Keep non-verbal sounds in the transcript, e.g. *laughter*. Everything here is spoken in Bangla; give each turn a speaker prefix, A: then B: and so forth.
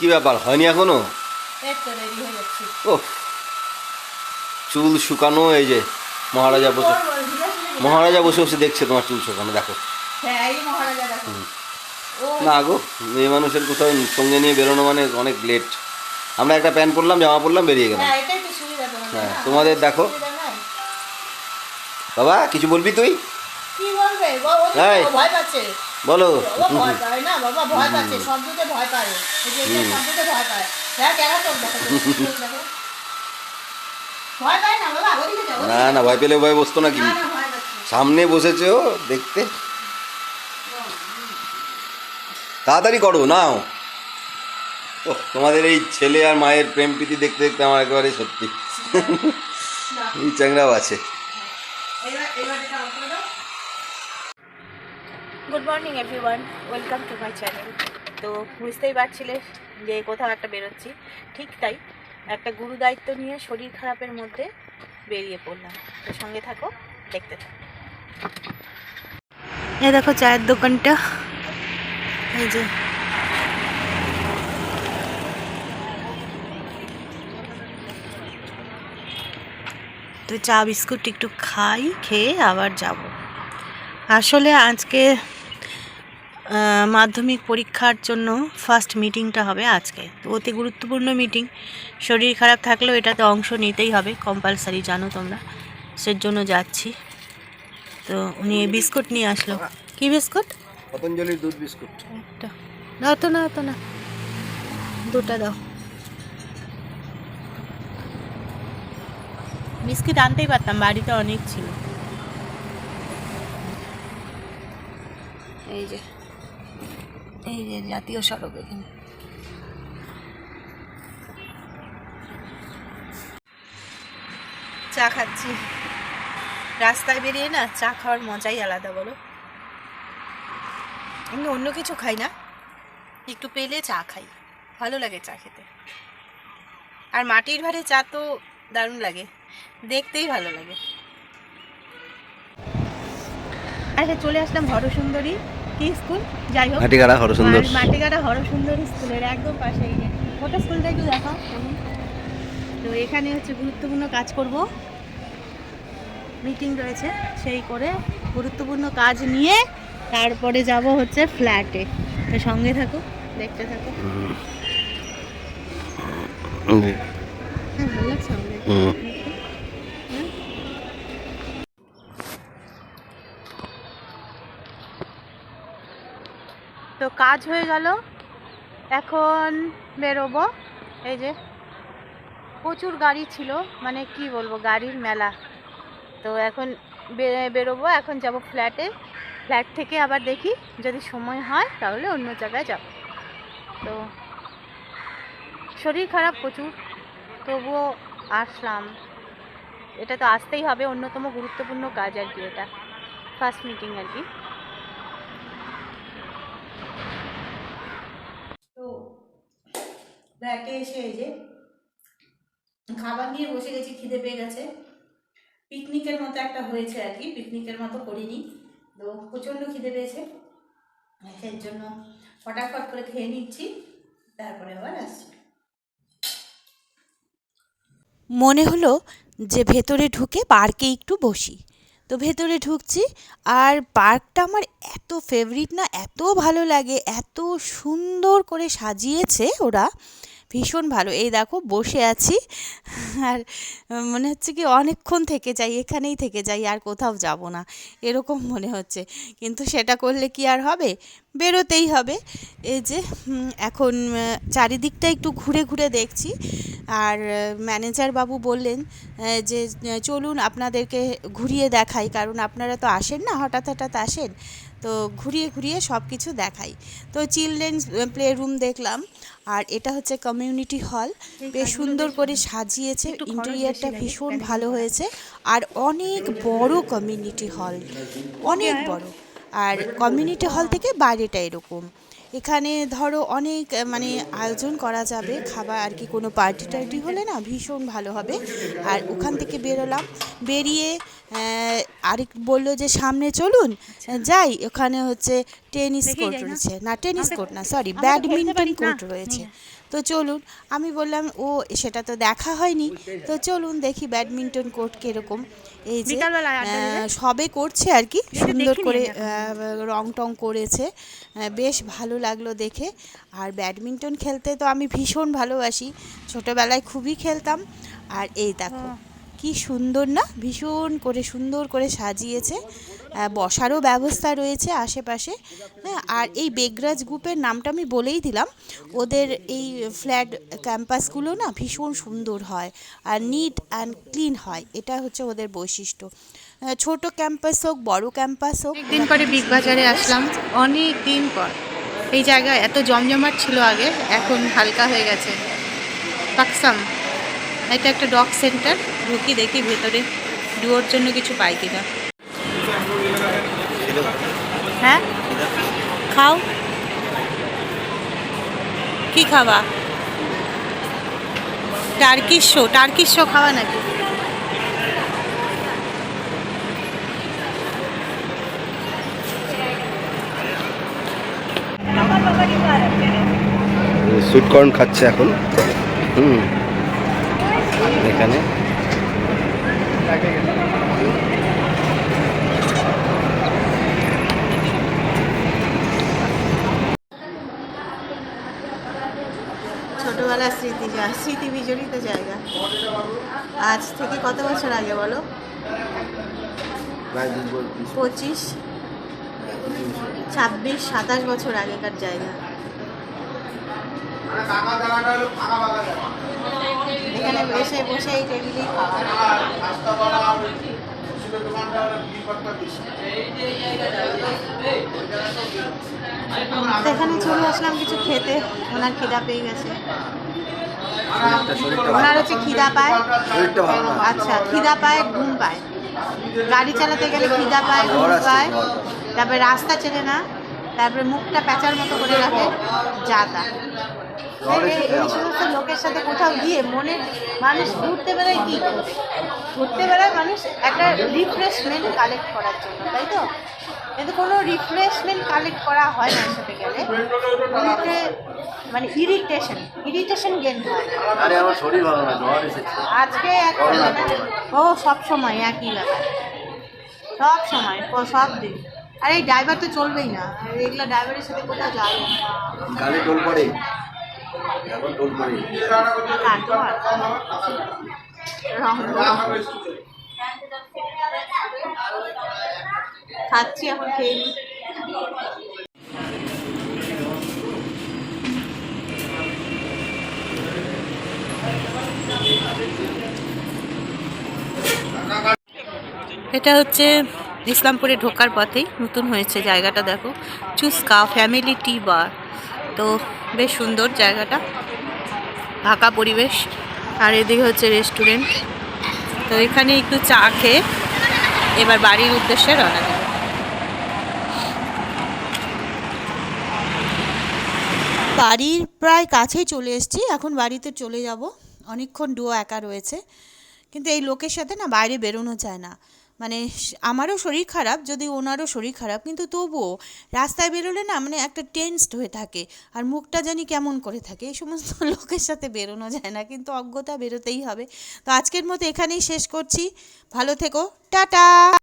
A: কি ব্যাপার হয়নি
B: এখনও? হয়ে
A: ও চুল শুকানো এই যে মহারাজা বসে? মহারাজা বসে বসে দেখছে তোমার চুল শুকানো দেখো।
B: হ্যাঁ
A: না গো মেয়ে মানুষের কোথাও সঙ্গে নিয়ে বেরোনো মানে অনেক লেট আমরা একটা প্যান্ট পরলাম জামা পরলাম বেরিয়ে গেলাম।
B: হ্যাঁ তোমাদের
A: হ্যাঁ? তোমাদের দেখো। বাবা কিছু বলবি তুই?
B: কি বলবে। ভয় পাচ্ছে।
A: বলো।
B: ভয় পায় না বাবা ভয় পাচ্ছে শব্দতে ভয় পায় এই যে এই শব্দতে ভয় পায়। হ্যাঁ কেন চোখ দেখো চোখ দেখো। ভয় পায় না বাবা
A: না না ভয় পেলে ভয় বসতো নাকি?
B: না না
A: সামনে বসেছে ও দেখতে। তাড়াতাড়ি করো নাও। ও তোমাদের এই ছেলে আর মায়ের প্রেম প্রীতি দেখতে দেখতে আমার একেবারে সত্যি। এই চ্যাংরাও আছে।
B: এবার এবার এটা good morning everyone welcome to my channel তো বুঝতেই পারছিলে যে কোথাও একটা বেরোচ্ছি। ঠিক তাই একটা গুরু দায়িত্ব নিয়ে শরীর খারাপের মধ্যে বেরিয়ে পড়লাম। তো সঙ্গে থাকো, দেখতে থাকো। এ দেখো চায়ের দোকানটা। এই যে। তো চা, বিস্কুট একটু খাই, খেয়ে আবার যাব। আসলে আজকে মাধ্যমিক পরীক্ষার জন্য ফার্স্ট মিটিংটা হবে আজকে। তো অতি গুরুত্বপূর্ণ মিটিং শরীর খারাপ থাকলেও এটাতে অংশ নিতেই হবে কম্পালসারি জানো তোমরা। সের জন্য যাচ্ছি। তো উনি বিস্কুট নিয়ে আসলো। কি বিস্কুট?
A: পতঞ্জলির দুধ বিস্কুট।
B: দাও তো না তো না। দুটা দাও। বিস্কিট আনতেই পারতাম বাড়িতে অনেক ছিল। এই যে। এই যে জাতীয় সড়ক এখানে। চা খাচ্ছি। রাস্তায় বেরিয়ে না চা খাওয়ার মজাই আলাদা, বলো? আমি অন্য কিছু খাই না। একটু পেলে চা খাই। ভালো লাগে চা খেতে। আর মাটির ভারে চা তো দারুণ লাগে। দেখতেই ভালো লাগে। আচ্ছা চলে আসলাম হরসুন্দরী কি স্কুল? যাই হোক
A: হাটিগাড়া হরসুন্দর
B: মাটিগাড়া হরসুন্দরী স্কুলের একদম পাশে এই যে। ওটা স্কুলটা একটু দেখাও। তো এখানে হচ্ছে গুরুত্বপূর্ণ কাজ করব। মিটিং রয়েছে সেই করে গুরুত্বপূর্ণ কাজ নিয়ে তারপরে যাব হচ্ছে ফ্ল্যাটে। তো সঙ্গে থাকো দেখতে থাকো হ্যাঁ ভালো লাগছে আমাদের
A: হুম।
B: হ্যাঁ? তো কাজ হয়ে গেল। এখন বেরোবো। এই যে, প্রচুর গাড়ি ছিল মানে কি বলব, গাড়ির মেলা। তো এখন বেরোবো, এখন যাব ফ্ল্যাটে। ফ্ল্যাট থেকে আবার দেখি, যদি সময় হয়, তাহলে অন্য জায়গায় যাব। তো, শরীর খারাপ প্রচুর, তবুও আসলাম। এটা তো আসতেই হবে, অন্যতম গুরুত্বপূর্ণ কাজ আর কি এটা। ফার্স্ট মিটিং আর কি তো ফ্ল্যাটে এসে এই যে খাবার নিয়ে বসে গেছি, খিদে পেয়ে গেছে। পিকনিকের মতো একটা হয়েছে আর কি, পিকনিকের মতো করিনি। তো প্রচণ্ড খিদে পেয়েছে। সেই জন্য ফটাফট করে খেয়ে নিচ্ছি, তারপরে আবার আসছি।
C: মনে হলো যে ভেতরে ঢুকে পার্কে একটু বসি। তো ভেতরে ঢুকছি আর পার্কটা আমার এত ফেভারিট না, এত ভালো লাগে, এত সুন্দর করে সাজিয়েছে ওরা। ভীষণ ভালো। এই দেখো, বসে আছি। আর মনে হচ্ছে কি অনেকক্ষণ থেকে যাই, এখানেই থেকে যাই, আর কোথাও যাব না। এরকম মনে হচ্ছে। কিন্তু সেটা করলে কি আর হবে? বেরোতেই হবে। এই যে এখন চারিদিকটা একটু ঘুরে ঘুরে দেখছি। আর ম্যানেজার বাবু বললেন যে চলুন আপনাদেরকে ঘুরিয়ে দেখাই। কারণ আপনারা তো আসেন না, হঠাৎ হঠাৎ আসেন। তো ঘুরিয়ে ঘুরিয়ে সব কিছু দেখাই। তো চিলড্রেন্স প্লে রুম দেখলাম। আর এটা হচ্ছে কমিউনিটি হল। বেশ সুন্দর করে সাজিয়েছে। ইন্টেরিয়ারটা ভীষণ ভালো হয়েছে। আর অনেক বড় কমিউনিটি হল। অনেক বড়। আর কমিউনিটি হল থেকে বাইরেটা এরকম। এখানে ধরো অনেক মানে আয়োজন করা যাবে। খাবার আর কি কোনো পার্টি টার্টি হলে না ভীষণ ভালো হবে। আর ওখান থেকে বেরোলাম। বেরিয়ে আরেক বলল যে সামনে চলুন যাই ওখানে হচ্ছে টেনিস কোর্ট রয়েছে। না টেনিস কোর্ট না সরি ব্যাডমিন্টন কোর্ট রয়েছে। তো চলুন আমি বললাম ও সেটা তো দেখা হয়নি। তো চলুন দেখি ব্যাডমিন্টন কোর্ট কীরকম। এই যে? সবে করছে আর কি সুন্দর করে রং টং করেছে। বেশ ভালো লাগল দেখে। আর ব্যাডমিন্টন খেলতে তো আমি ভীষণ ভালোবাসি। ছোটোবেলায় খুবই খেলতাম। আর এই দেখো কি সুন্দর না? ভীষণ করে সুন্দর করে সাজিয়েছে। বসারও ব্যবস্থা রয়েছে আশেপাশে। হ্যাঁ আর এই বেগরাজ গ্রুপের নামটা আমি বলেই দিলাম। ওদের এই ফ্ল্যাট ক্যাম্পাসগুলো না ভীষণ সুন্দর হয় আর নিট অ্যান্ড ক্লিন হয়। এটা হচ্ছে ওদের বৈশিষ্ট্য। ছোট ক্যাম্পাস হোক, বড় ক্যাম্পাস হোক।
B: দিন পরে বিগ বাজারে আসলাম। অনেক দিন পর। এই জায়গা এত জমজমাট ছিল আগে, এখন হালকা হয়ে গেছে। পাকসাম। এটা একটা ডগ সেন্টার, ঢুকি দেখি ভেতরে ডুয়োর জন্য কিছু পাই কিনা। হ্যাঁ? খাও। কি খাওয়া টার্কিশ শো টার্কিশ শো খাওয়া নাকি?
A: সুইট কর্ন খাচ্ছে এখন। হুম। এখানে।
B: ছোটবেলার স্মৃতি স্মৃতি বিজড়িত জায়গা। আজ থেকে কত বছর আগে বলো? পঁচিশ ছাব্বিশ সাতাশ বছর আগেকার জায়গা। এখানে বসে বসে এই টেবিলেই খাওয়া তো এখানে চলে আসলাম কিছু খেতে। ওনার খিদা পেয়ে গেছে। ওনার হচ্ছে খিদা পায়। আচ্ছা খিদা পায় ঘুম পায়। গাড়ি চালাতে গেলে খিদা পায় ঘুম পায়। তারপরে রাস্তা চেনে না। তারপরে মুখটা প্যাঁচার মতো করে রাখে। যা তা।
A: ঝড়
B: এই- সমস্ত লোকের সাথে কোথাও গিয়ে মনে মানুষ ঘুরতে বেড়ায় কি ঘুরতে বেড়ায় মানুষ একটা রিফ্রেশমেন্ট কালেক্ট করার জন্য তাই তো? কিন্তু কোনো রিফ্রেশমেন্ট কালেক্ট করা হয় না সাথে গেলে। ওইতে মানে ইরিটেশন ইরিটেশন গেন হয়।
A: আরে আমার শরীর ভালো না জ্বর এসেছে।
B: আজকে এক ও সব সময় একই লাগে সব সময় সব দিন। আর এই ড্রাইভার তো চলবেই না। এগুলো ড্রাইভারের সাথে কোথাও যায় না।
A: গালে টোল পড়ে।
B: খাচ্ছি এখন, খেয়ে এটা হচ্ছে ইসলামপুরে ঢোকার পথেই। নতুন হয়েছে জায়গাটা, দেখো। চুস্কা ফ্যামিলি টি বার তো বেশ সুন্দর জায়গাটা। ঢাকা পরিবেশ। আর এদিকে হচ্ছে রেস্টুরেন্ট তো এখানে একটু চা খেয়ে এবার বাড়ির উদ্দেশ্যে রওনা দেব।
C: বাড়ির প্রায় কাছেই চলে এসেছি। এখন বাড়িতে চলে যাব। অনেকক্ষণ ডুয়ো একা রয়েছে। কিন্তু এই লোকের সাথে না বাইরে বেরোনো যায় না। মানে আমারও শরীর খারাপ, যদি ওনারও শরীর খারাপ, কিন্তু তবুও রাস্তায় বেরোলে না মানে একটা টেন্সড হয়ে থাকে, আর মুখটা জানি কেমন করে থাকে, এই সমস্ত *laughs* লোকের সাথে বেরোনো যায় না, কিন্তু অজ্ঞতা বেরোতেই হবে। তো আজকের মতো এখানেই শেষ করছি, ভালো থেকো, টাটা!